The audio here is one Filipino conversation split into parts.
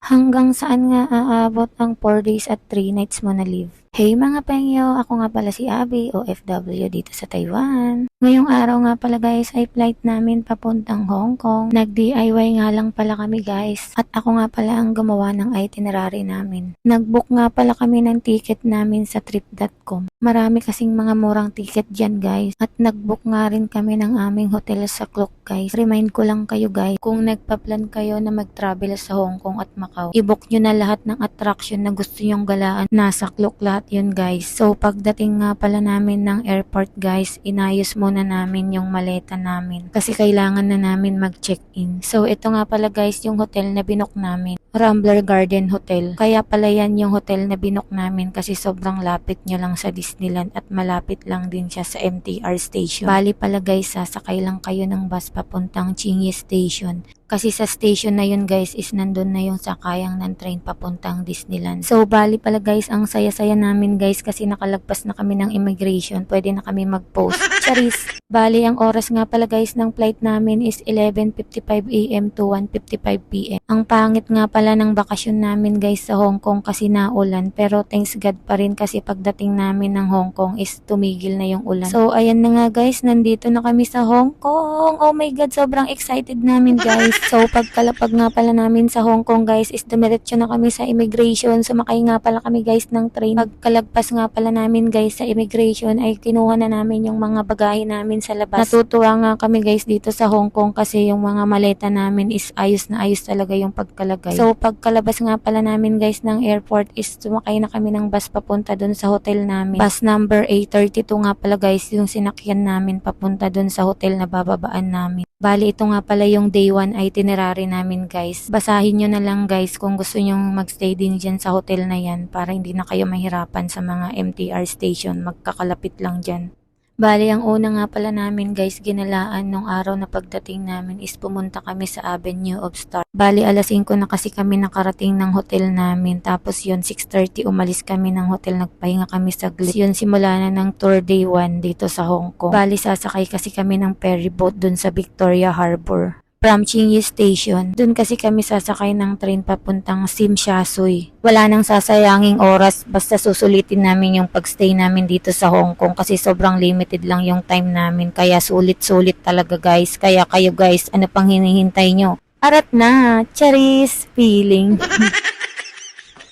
Hanggang saan nga aabot ang 4 days at 3 nights mo na leave? Hey mga pengyo, ako nga pala si Abby, OFW dito sa Taiwan. Ngayong araw nga pala guys ay flight namin papuntang Hong Kong. Nag-DIY nga lang pala kami guys at ako nga pala ang gumawa ng itinerary namin. Nag-book nga pala kami ng ticket namin sa trip.com. Marami kasing mga murang ticket dyan guys at nag-book nga rin kami ng aming hotel sa Klook guys. Remind ko lang kayo guys, kung nagpa-plan kayo na mag-travel sa Hong Kong at Macau, i-book nyo na lahat ng attraction na gusto nyong galaan. Nasa Klook lahat yun guys. So pagdating nga pala namin ng airport guys, inayos muna namin yung maleta namin kasi kailangan na namin mag-check-in. So ito nga pala guys yung hotel na binook namin. Rambler Garden Hotel. Kaya pala yan yung hotel na binook namin kasi sobrang lapit nyo lang sa Disneyland at malapit lang din siya sa MTR station. Bali pala guys, sasakay lang kayo ng bus papuntang Chingy Station. Kasi sa station na yun guys is nandun na yung sakayang ng train papuntang Disneyland. So bali pala guys, ang saya-saya namin guys kasi nakalagpas na kami ng immigration. Pwede na kami mag-post. Charis! Bali ang oras nga pala guys ng flight namin is 11.55 am to 1.55 pm. Ang pangit nga pala ng bakasyon namin guys sa Hong Kong kasi naulan. Pero thanks God pa rin kasi pagdating namin ng Hong Kong is tumigil na yung ulan. So ayan na nga guys, nandito na kami sa Hong Kong. Oh my God, sobrang excited namin guys. So pagkalapag nga pala namin sa Hong Kong guys is dumiretso na kami sa immigration. Sumakay nga pala kami guys ng train. Pagkalagpas nga pala namin guys sa immigration ay kinuha na namin yung mga bagahe namin sa labas. Natutuwa nga kami guys dito sa Hong Kong kasi yung mga maleta namin is ayos na ayos talaga yung pagkalagay. So pagkalabas nga pala namin guys ng airport is sumakay na kami ng bus papunta dun sa hotel namin. Bus number A32 nga pala guys yung sinakyan namin papunta dun sa hotel na bababaan namin. Bali, ito nga pala yung day 1 itinerary namin guys. Basahin nyo na lang guys kung gusto nyo magstay din dyan sa hotel na yan para hindi na kayo mahirapan sa mga MTR station. Magkakalapit lang dyan. Bali, ang una nga pala namin guys, ginalaan nung araw na pagdating namin is pumunta kami sa Avenue of Stars. Bali, alas 5 na kasi kami nakarating ng hotel namin. Tapos yun, 6.30 umalis kami ng hotel. Nagpahinga kami sa Yun, simula na ng tour day 1 dito sa Hong Kong. Bali, sasakay kasi kami ng ferry boat dun sa Victoria Harbor from Chingy Station. Doon kasi kami sasakay ng train papuntang Sim Shasui. Wala nang sasayanging oras basta susulitin namin yung pagstay namin dito sa Hong Kong kasi sobrang limited lang yung time namin. Kaya sulit-sulit talaga guys. Kaya kayo guys, ano pang hinihintay nyo? Arat na! Charis! Feeling!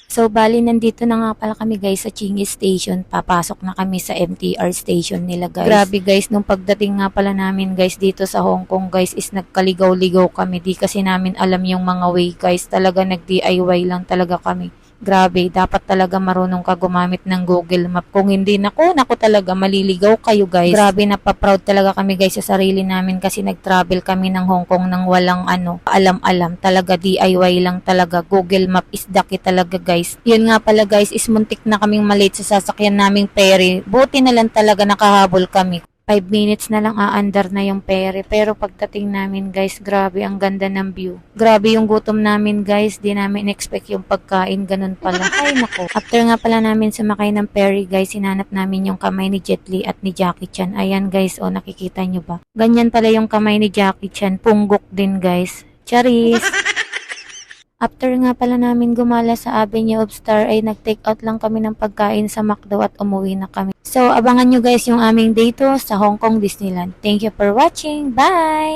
So, bali, nandito na nga pala kami guys sa Chingy Station. Papasok na kami sa MTR station nila guys. Grabe guys, nung pagdating nga pala namin guys dito sa Hong Kong guys is nagkaligaw-ligaw kami. Di kasi namin alam yung mga way guys. Talaga nag-DIY lang talaga kami. Grabe, dapat talaga marunong ka gumamit ng Google Map. Kung hindi, naku, naku talaga, maliligaw kayo guys. Grabe, napaproud talaga kami guys sa sarili namin kasi nag-travel kami ng Hong Kong nang walang ano, alam-alam. Talaga DIY lang talaga. Google Map is key talaga guys. Yun nga pala guys, is muntik na kaming malate sa sasakyan naming ferry. Buti na lang talaga nakahabol kami. 5 minutes na lang aandar na yung pere. Pero pagdating namin guys, grabe ang ganda ng view. Grabe yung gutom namin guys, di namin expect yung pagkain, ganun pala. Ay nako. After nga pala namin sumakay ng ferry guys, sinanap namin yung kamay ni Jet Li at ni Jackie Chan. Ayan guys, o nakikita nyo ba? Ganyan pala yung kamay ni Jackie Chan. Punggok din guys. Charis! After nga pala namin gumala sa Avenue of Star ay nag-take out lang kami ng pagkain sa McDo at umuwi na kami. So abangan nyo guys yung aming day 2 sa Hong Kong Disneyland. Thank you for watching. Bye!